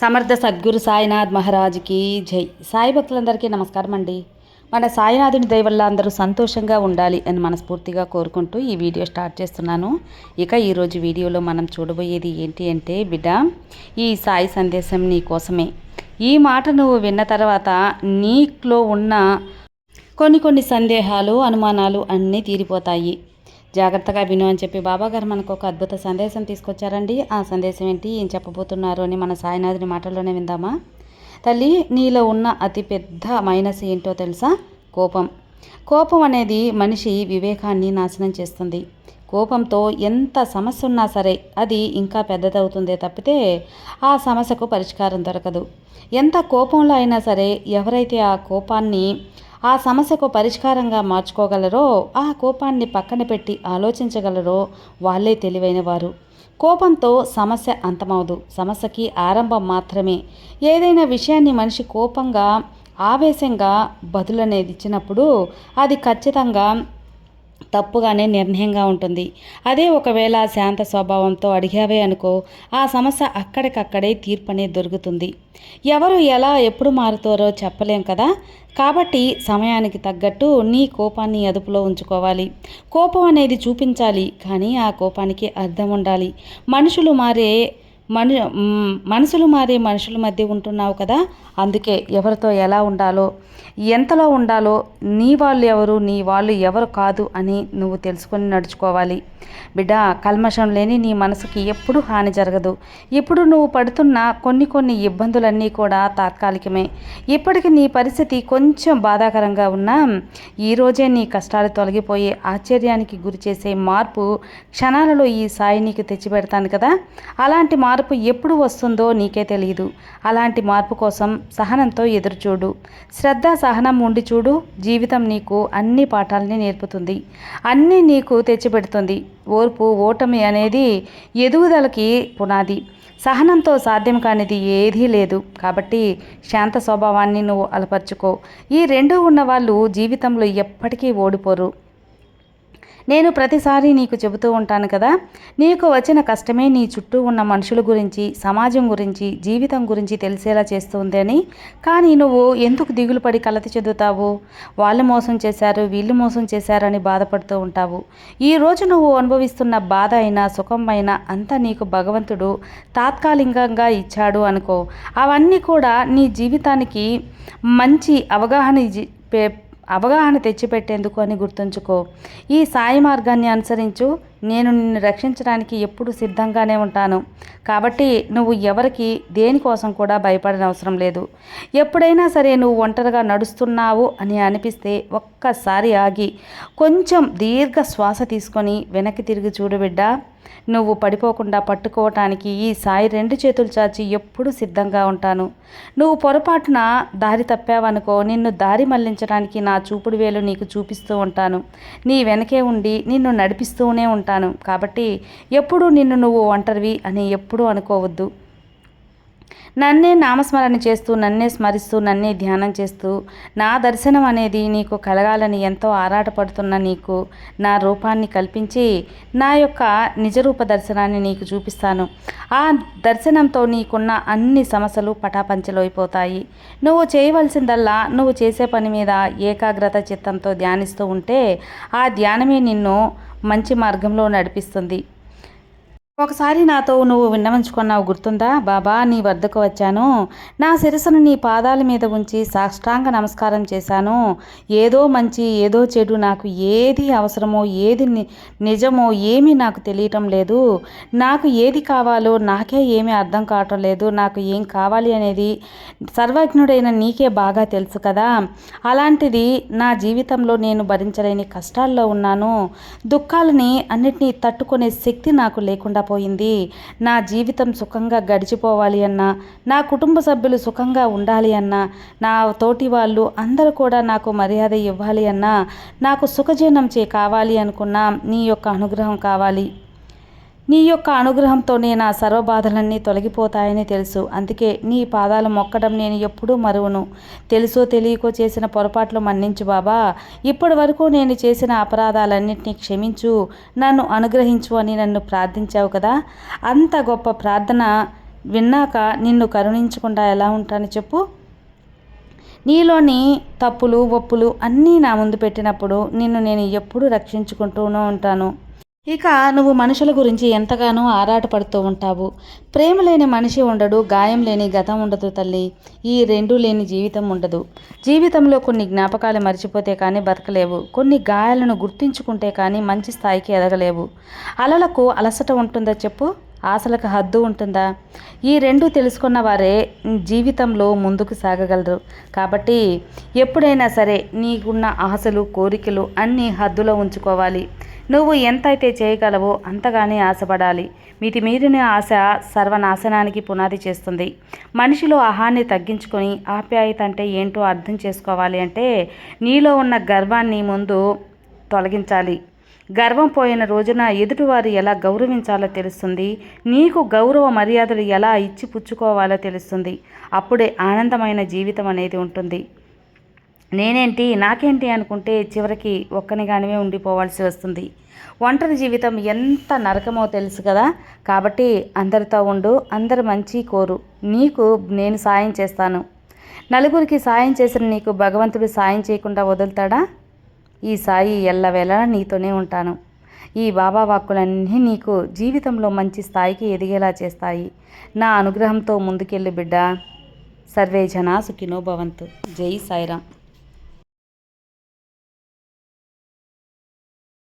సమర్థ సద్గురు సాయినాథ్ మహారాజ్కి జై. సాయి భక్తులందరికీ నమస్కారం అండి మన సాయినాథుని దయవల్ల అందరూ సంతోషంగా ఉండాలి అని మనస్ఫూర్తిగా కోరుకుంటూ ఈ వీడియో స్టార్ట్ చేస్తున్నాను. ఇక ఈరోజు వీడియోలో మనం చూడబోయేది ఏంటి అంటే బిడ్డ ఈ సాయి సందేశం నీ కోసమే. ఈ మాట నువ్వు విన్న తర్వాత నీలో ఉన్న కొన్ని కొన్ని సందేహాలు అనుమానాలు అన్నీ తీరిపోతాయి. జాగ్రత్తగా విను అని చెప్పి బాబాగారు మనకు ఒక అద్భుత సందేశం తీసుకొచ్చారండి. ఆ సందేశం ఏంటి? ఏం చెప్పబోతున్నారు అని మన సాయినాథుని మాటల్లోనే విందామా? తల్లి నీలో ఉన్న అతి పెద్ద మైనస్ ఏంటో తెలుసా? కోపం. కోపం అనేది మనిషి వివేకాన్ని నాశనం చేస్తుంది. కోపంతో ఎంత సమస్య ఉన్నా సరే అది ఇంకా పెద్దదవుతుందే తప్పితే ఆ సమస్యకు పరిష్కారం దొరకదు. ఎంత కోపంలో అయినా సరే ఎవరైతే ఆ కోపాన్ని ఆ సమస్యకు పరిష్కారంగా మార్చుకోగలరో ఆ కోపాన్ని పక్కన పెట్టి ఆలోచించగలరో వాళ్ళే తెలివైన వారు కోపంతో సమస్య అంతమవదు. సమస్యకి ఆరంభం మాత్రమే. ఏదైనా విషయాన్ని మనిషి కోపంగా ఆవేశంగా బదులనేది ఇచ్చినప్పుడు అది ఖచ్చితంగా తప్పుగానే నిర్ణయంగా ఉంటుంది. అదే ఒకవేళ శాంత స్వభావంతో అడిగావే అనుకో ఆ సమస్య అక్కడికక్కడే తీర్పు అనేది దొరుకుతుంది. ఎవరు ఎలా ఎప్పుడు మారుతారో చెప్పలేం కదా? కాబట్టి సమయానికి తగ్గట్టు నీ కోపాన్ని అదుపులో ఉంచుకోవాలి. కోపం అనేది చూపించాలి కానీ ఆ కోపానికి అర్థం ఉండాలి. మనుషులు మారే మను మనసులు మారి మనుషుల మధ్య ఉంటున్నావు కదా? అందుకే ఎవరితో ఎలా ఉండాలో ఎంతలో ఉండాలో నీ వాళ్ళు ఎవరు నీ వాళ్ళు ఎవరు కాదు అని నువ్వు తెలుసుకొని నడుచుకోవాలి. బిడ్డ కల్మషం లేని నీ మనసుకి ఎప్పుడూ హాని జరగదు. ఇప్పుడు నువ్వు పడుతున్న కొన్ని కొన్ని ఇబ్బందులన్నీ కూడా తాత్కాలికమే. ఇప్పటికి నీ పరిస్థితి కొంచెం బాధాకరంగా ఉన్నా ఈరోజే నీ కష్టాలు తొలగిపోయి ఆశ్చర్యానికి గురి చేసే మార్పు క్షణాలలో ఈ సాయి నీకు తెచ్చిపెడతాను కదా? అలాంటి మార్పు ఎప్పుడు వస్తుందో నీకే తెలియదు అలాంటి మార్పు కోసం సహనంతో ఎదురుచూడు. శ్రద్ధ సహనం ఉండి చూడు జీవితం నీకు అన్ని పాఠాలని నేర్పుతుంది. అన్నీ నీకు తెచ్చిపెడుతుంది. ఓర్పు ఓటమి అనేది ఎదుగుదలకి పునాది. సహనంతో సాధ్యం కానిది ఏదీ లేదు. కాబట్టి శాంత స్వభావాన్ని నువ్వు అలపరుచుకో. ఈ రెండు ఉన్న వాళ్ళు జీవితంలో ఎప్పటికీ ఓడిపోరు. నేను ప్రతిసారి నీకు చెబుతూ ఉంటాను కదా. నీకు వచ్చిన కష్టమే నీ చుట్టూ ఉన్న మనుషుల గురించి సమాజం గురించి జీవితం గురించి తెలిసేలా చేస్తుంది అని. కానీ నువ్వు ఎందుకు దిగులు పడి కలత చెందుతావు? వాళ్ళు మోసం చేశారు వీళ్ళు మోసం చేశారని బాధపడుతూ ఉంటావు. ఈ రోజు నువ్వు అనుభవిస్తున్న బాధ అయినా సుఖం అయినా అంతా నీకు భగవంతుడు తాత్కాలికంగా ఇచ్చాడు అనుకో. అవన్నీ కూడా నీ జీవితానికి మంచి అవగాహన అవగాహన తెచ్చిపెట్టేందుకు అని గుర్తుంచుకో. ఈ సాయి మార్గాన్ని అనుసరించు. నేను నిన్ను రక్షించడానికి ఎప్పుడు సిద్ధంగానే ఉంటాను. కాబట్టి నువ్వు ఎవరికి దేనికోసం కూడా భయపడనవసరం లేదు. ఎప్పుడైనా సరే నువ్వు ఒంటరిగా నడుస్తున్నావు అని అనిపిస్తే ఒక్కసారి ఆగి కొంచెం దీర్ఘ శ్వాస తీసుకొని వెనక్కి తిరిగి చూడు బిడ్డ. నువ్వు పడిపోకుండా పట్టుకోవటానికి ఈ సాయి రెండు చేతులు చాచి ఎప్పుడు సిద్ధంగా ఉంటాను. నువ్వు పొరపాటున దారి తప్పావనుకో నిన్ను దారి మళ్ళించడానికి నా చూపుడు వేలు నీకు చూపిస్తూ ఉంటాను. నీ వెనకే ఉండి నిన్ను నడిపిస్తూనే ఉంటాను. కాబట్టి ఎప్పుడు నిన్ను నువ్వు ఒంటరివి అని ఎప్పుడూ అనుకోవద్దు. నన్నే నామస్మరణ చేస్తూ నన్నే స్మరిస్తూ నన్నే ధ్యానం చేస్తూ నా దర్శనం అనేది నీకు కలగాలని ఎంతో ఆరాటపడుతున్న నీకు నా రూపాన్ని కల్పించి నా యొక్క నిజరూప దర్శనాన్ని నీకు చూపిస్తాను. ఆ దర్శనంతో నీకున్న అన్ని సమస్యలు పటాపంచలైపోతాయి. నువ్వు చేయవలసిందల్లా నువ్వు చేసే పని మీద ఏకాగ్రత చిత్తంతో ధ్యానిస్తూ ఉంటే ఆ ధ్యానమే నిన్ను మంచి మార్గంలో నడిపిస్తుంది. ఒకసారి నాతో నువ్వు విన్నవించుకున్నావు గుర్తుందా? బాబా నీ వద్దకు వచ్చాను. నా శిరసను నీ పాదాల మీద ఉంచి సాష్టాంగ నమస్కారం చేశాను. ఏదో మంచి ఏదో చెడు నాకు ఏది అవసరమో ఏది ని- నిజమో ఏమీ నాకు తెలియటం లేదు. నాకు ఏది కావాలో నాకే ఏమీ అర్థం కావటం లేదు. నాకు ఏం కావాలి అనేది సర్వజ్ఞుడైన నీకే బాగా తెలుసు కదా. అలాంటిది నా జీవితంలో నేను భరించలేని కష్టాల్లో ఉన్నాను. దుఃఖాలని అన్నిటినీ తట్టుకునే శక్తి నాకు లేకుండా పోయింది. నా జీవితం సుఖంగా గడిచిపోవాలి అన్నా నా కుటుంబ సభ్యులు సుఖంగా ఉండాలి అన్నా నా తోటి వాళ్ళు అందరూ కూడా నాకు మర్యాద ఇవ్వాలి అన్నా నాకు సుఖజీవనం చే కావాలి అనుకున్నా నీ యొక్క అనుగ్రహం కావాలి. నీ యొక్క అనుగ్రహంతోనే నా సర్వబాధలన్నీ తొలగిపోతాయని తెలుసు. అందుకే నీ పాదాలు మొక్కడం నేను ఎప్పుడూ మరువను. తెలుసో తెలియకో చేసిన పొరపాట్లు మన్నించు బాబా. ఇప్పటి వరకు నేను చేసిన అపరాధాలన్నింటినీ క్షమించు. నన్ను అనుగ్రహించు అని నన్ను ప్రార్థించావు కదా. అంత గొప్ప ప్రార్థన విన్నాక నిన్ను కరుణించకుండా ఎలా ఉంటాను చెప్పు? నీలోని తప్పులు ఒప్పులు అన్నీ నా ముందు పెట్టినప్పుడు నిన్ను నేను ఎప్పుడూ రక్షించుకుంటూనే ఉంటాను. ఇక నువ్వు మనుషుల గురించి ఎంతగానో ఆరాటపడుతూ ఉంటావు. ప్రేమ లేని మనిషి ఉండడు గాయం లేని గతం ఉండదు తల్లి. ఈ రెండు లేని జీవితం ఉండదు. జీవితంలో కొన్ని జ్ఞాపకాలు మర్చిపోతే కానీ బతకలేవు. కొన్ని గాయాలను గుర్తించుకుంటే కానీ మంచి స్థాయికి ఎదగలేవు. అలలకు అలసట ఉంటుందా చెప్పు? ఆశలకు హద్దు ఉంటుందా? ఈ రెండు తెలుసుకున్న వారే జీవితంలో ముందుకు సాగగలరు. కాబట్టి ఎప్పుడైనా సరే నీకున్న ఆశలు కోరికలు అన్నీ హద్దులో ఉంచుకోవాలి. నువ్వు ఎంతైతే చేయగలవో అంతగానే ఆశపడాలి. మితి మీరిన ఆశ సర్వనాశనానికి పునాది చేస్తుంది. మనిషిలో ఆహాన్ని తగ్గించుకొని ఆప్యాయత అంటే ఏంటో అర్థం చేసుకోవాలి అంటే నీలో ఉన్న గర్వాన్ని ముందు తొలగించాలి. గర్వం పోయిన రోజున ఎదుటివారు ఎలా గౌరవించాలో తెలుస్తుంది. నీకు గౌరవ మర్యాదలు ఎలా ఇచ్చి పుచ్చుకోవాలో తెలుస్తుంది. అప్పుడే ఆనందమైన జీవితం అనేది ఉంటుంది. నేనేంటి నాకేంటి అనుకుంటే చివరికి ఒక్కనిగానే ఉండిపోవాల్సి వస్తుంది. ఒంటరి జీవితం ఎంత నరకమో తెలుసు కదా. కాబట్టి అందరితో ఉండు అందరు మంచి కోరు. నీకు నేను సాయం చేస్తాను. నలుగురికి సాయం చేసిన నీకు భగవంతుడు సాయం చేయకుండా వదులుతాడా? ఈ సాయి ఎల్లవేళ నీతోనే ఉంటాను. ఈ బాబా వాక్కులన్నీ నీకు జీవితంలో మంచి స్థాయికి ఎదిగేలా చేస్తాయి. నా అనుగ్రహంతో ముందుకెళ్ళు బిడ్డ. సర్వే జనా సుఖినో భవంతు. జై సాయిరామ్.